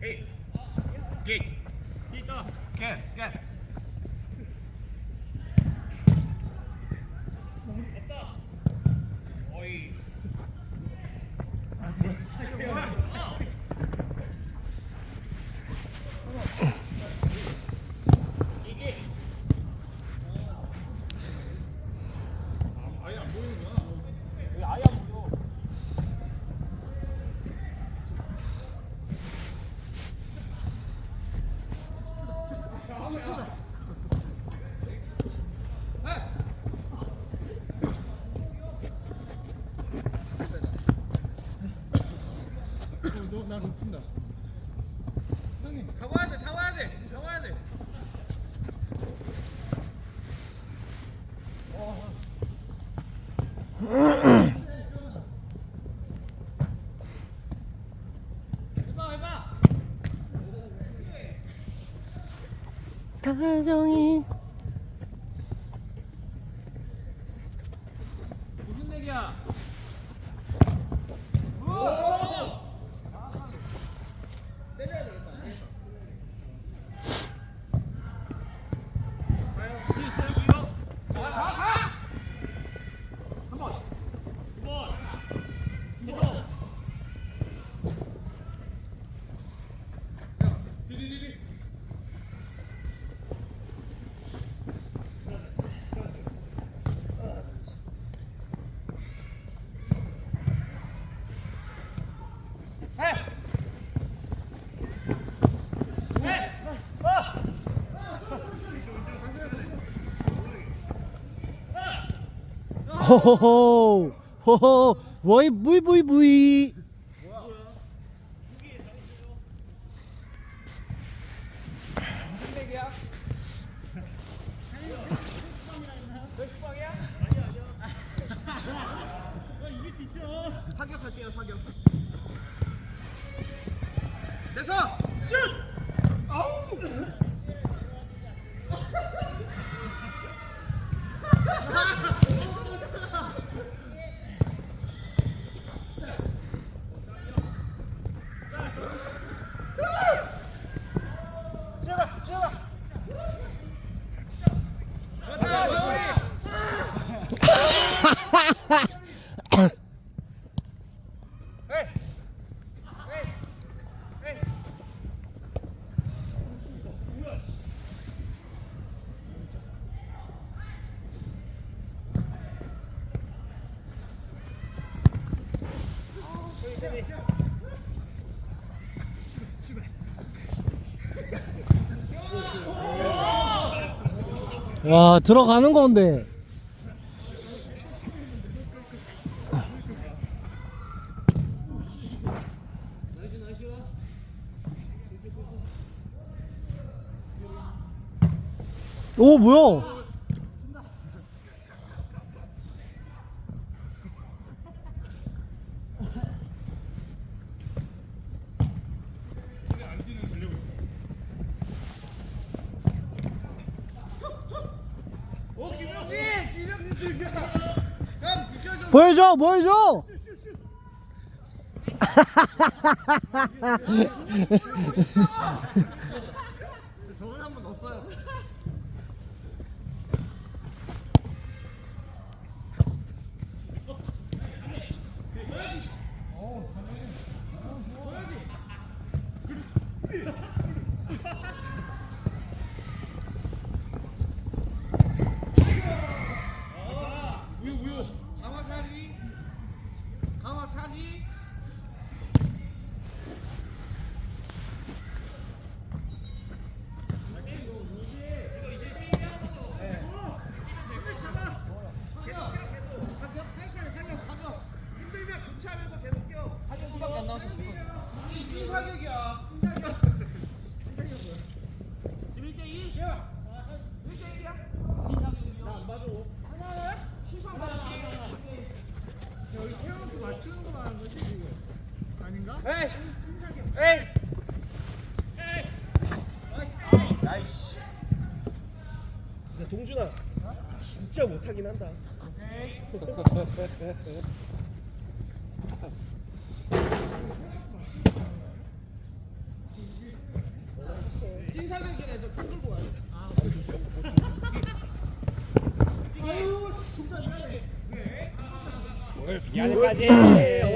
Hey. Eight. Gate. Get. Get. 我们走吧 다정이 호호호. 호호. 워이 부이 부이 부이. 사격할게요 사격. 됐어. 슛! 아우! 와 들어가는 건데. 오 뭐야? 보여줘 보여줘! 저걸 한번 넣었어요 동준아 진짜 못하긴 한다. 찐 사격이라서 총 들고 가야 돼. 미안해까지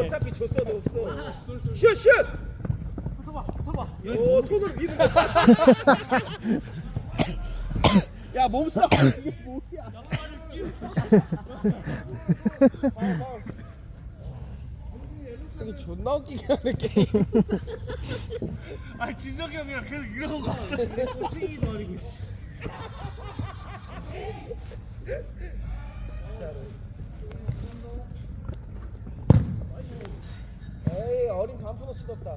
어차피 줬어도 없어. 슛 슛. 붙어봐 붙어봐. 오 손을 미는 거. 야 몸싸움 이게 뭐야? 쓰기 존나 웃기게 하는 게임 아 진석이 형이랑 계속 이러고 갔어. 챙기기도 아니고. 에이 어린 반푼어 치렀다.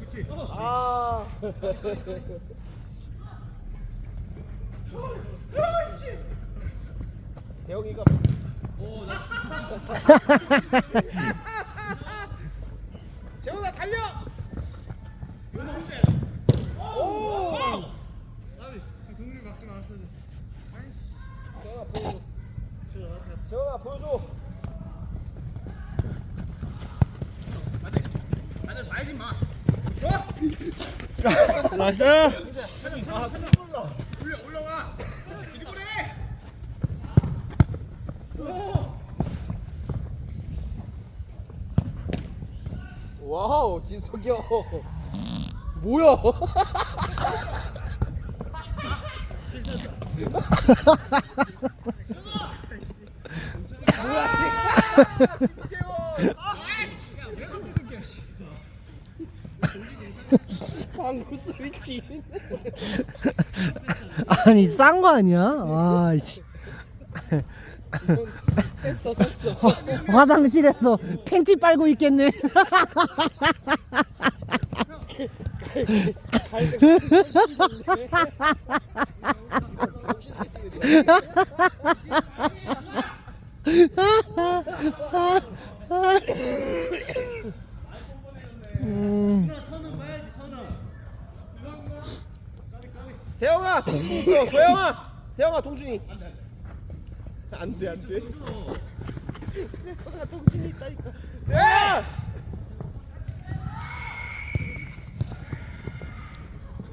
아. 대영이가 재훈아 달려! 오! 아니 동물 맞고 나왔어. 재훈아 보여줘. 재훈아 보여줘. 다들 말지 마. 나이스. 와우 진석이 형. 뭐야 방구 소리 지르네 아니 싼 거 아니야? 아이씨 샜어 샜어 화장실에서 팬티 빨고 있겠네 갈색 선은 봐야지 선은. 대영아 동준이 있어. 도영아. 대영아 동준이. 안돼 안돼. 대영아 동준이 있다니까. 대영아.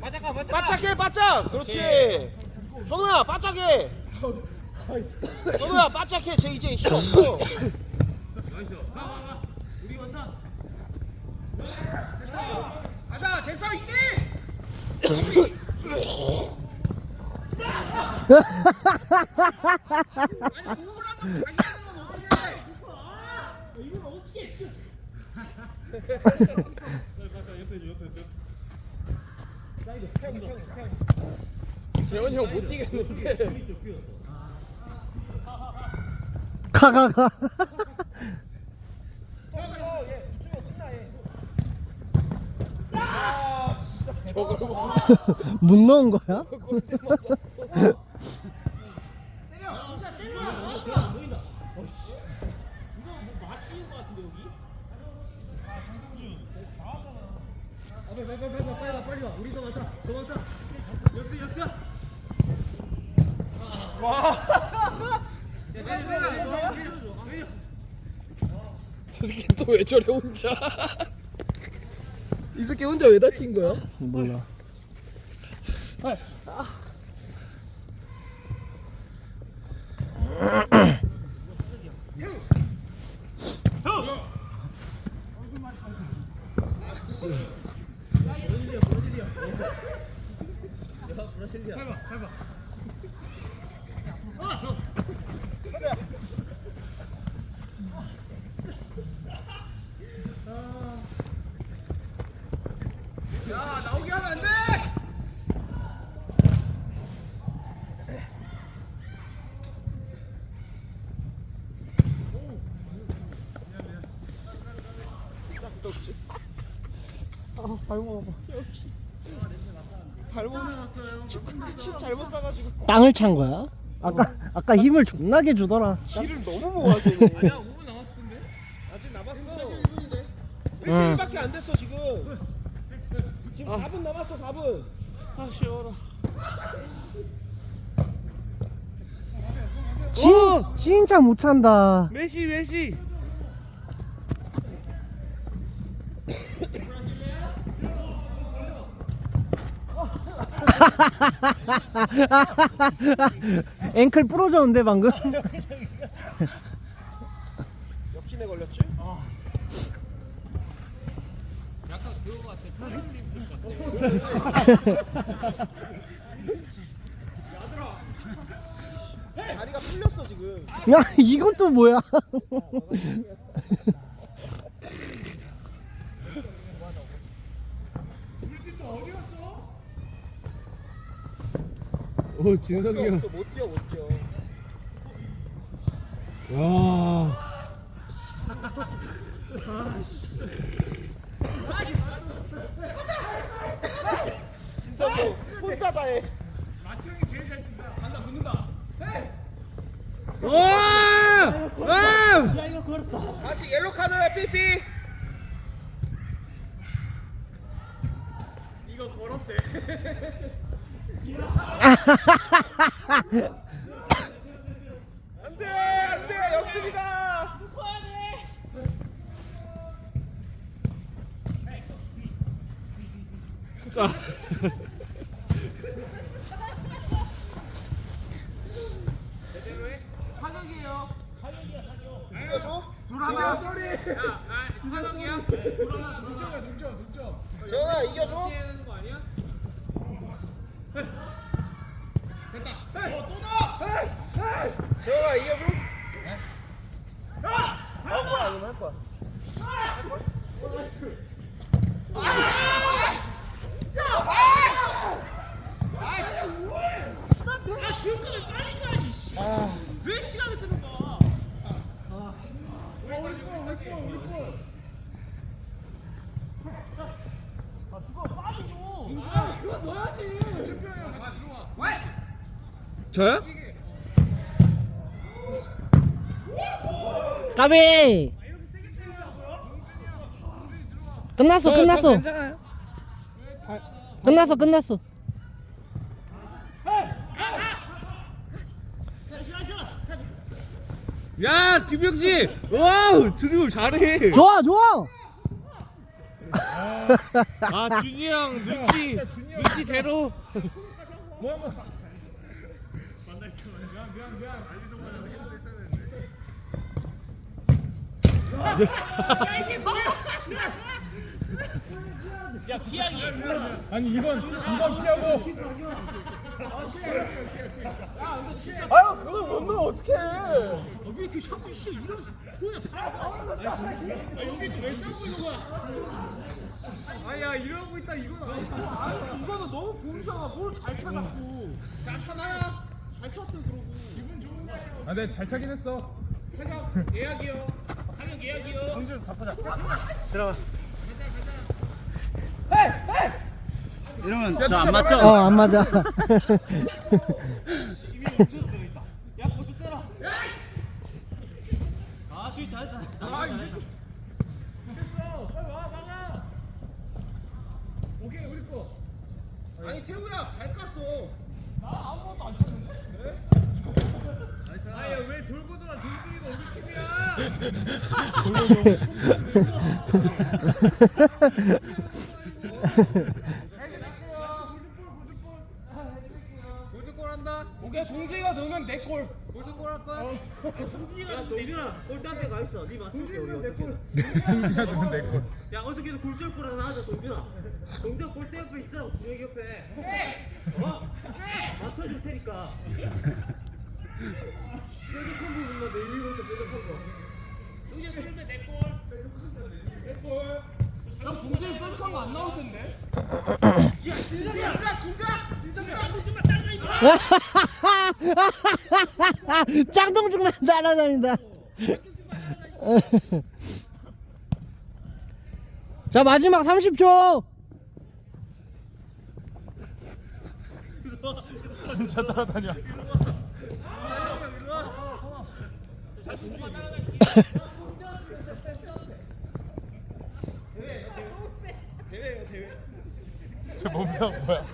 맞아가 맞아가 바짝해 바짝. 그렇지. 현우야 바짝해. 현우야 바짝해. 쟤 이제 힘 없어. 나이스. 가가가. 우리 왔다. 가자 됐어 이제. 아니 자기는 어떻게? 이건 어떻게 씨. 재원이 형 못 뛰겠는데. 가가가. 저걸 못 넣은 거야? 골대 맞았어 아, 빨리 빨리 빨리 빨리 와 빨리 와. 우리 더 많다. 더 많다. 역습 역습 저 새끼 또 왜 저래 혼자? 이 새끼 혼자 왜 다친 거야? 몰라 땅을 찬 거야? 아까 아까 힘을 존나게 주더라 길을 너무 모아서. 아니야 5분 남았을 텐데. 아직 남았어. 1분인데. 응. 1분밖에 안 됐어 지금. 지금 4분 남았어 4분. 아 쉬어라. 진 진짜 못 찬다 메시 메시. 앵클 부러졌는데 방금 역진에 걸렸지? 약간 그거 같아. 다리가 풀렸어 지금. 야 이건 또 뭐야 오 진석이 형. 없어 못 뛰어 못 뛰어. 와. 진석이 혼자 다 해. 와! 와! 다시 옐로 카드 삐삐. 이거 걸었대. 안돼 안돼 역습이다. 아. 재현아 이겨줘. 재현아 이겨줘. 할 거야 아니면 할 거야. 왜 시간을 끄는 거야? 저요? 까비 끝났어 끝났어 괜찮아요. 끝났어 끝났어 야, 김병지! 와우, 드리블 잘해. 좋아 좋아 아, 준이 형, 눈치, 눈치 제로. 아니 이건 이건 피하고 아유 그거 못 넣어 어떡해. 왜 이렇게 자꾸 씨 이러면서 그냥 아야 이러고 있다 이건 아니 이거는 너무 보이잖아. 뭘잘 찾았고. 자 사나야. 잘 쳤대 그러고. 기분 좋은 거 아니야. 아 내가 잘 차긴 했어 사격 예약이요. 가격 예약이요. 이러면 저 안 맞죠? 어 안 맞아 야 벌써 때라. 아 주희 잘했다. 아 이제 오케이 우리 거 아니 태우야 발 깠어. 돌고 돌아 돌기가 우리 팀이야 골드골 한다 오케이 동재가 넣으면 내골 골드골 할 거야 야 동준아 골단대 가 있어. 네 맞춰. 동준이는 내 골. 동재가 넣으면 내골 야 어저께도 골절 골 하나 하자 동준아. 동준 골대 옆에 있으라고 준혁이 옆에. 어? 맞춰줄 테니까. 뾰족한 부분만 내밀면서 뾰족한 거. 동준 골대 내 골. 형 동재 뾰족한 거 안 나올 텐데 짱동중만 따라다닌다 자 마지막 30초 진짜 따라다녀. 저 몸성 뭐야?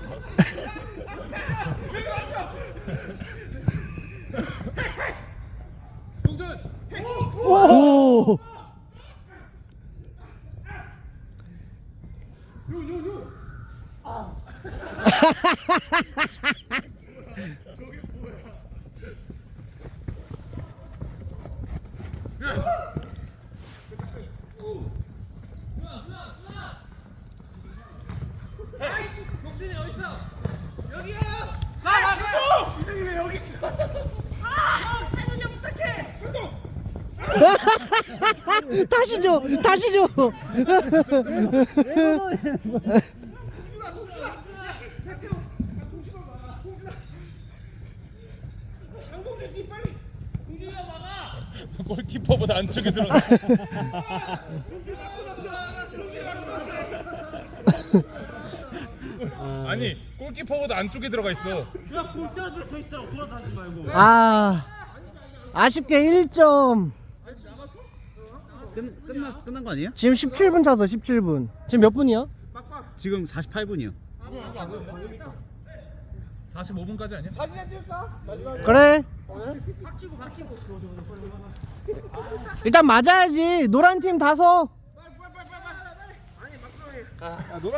다시 줘 다시 줘 골키퍼보다 안쪽에 들어. 아니 골키퍼보다 안쪽에 들어가 있어. 그냥 골대 앞에 서 있으라고 돌아다니지 말고. 아 아쉽게 1점 끝 끝나 끝난 거 아니에요? 지금 17분 차서 17분. 지금 몇 분이야? 지금 48분이요. 45분까지 아니야? 그래. 일단 맞아야지. 노란 팀 다서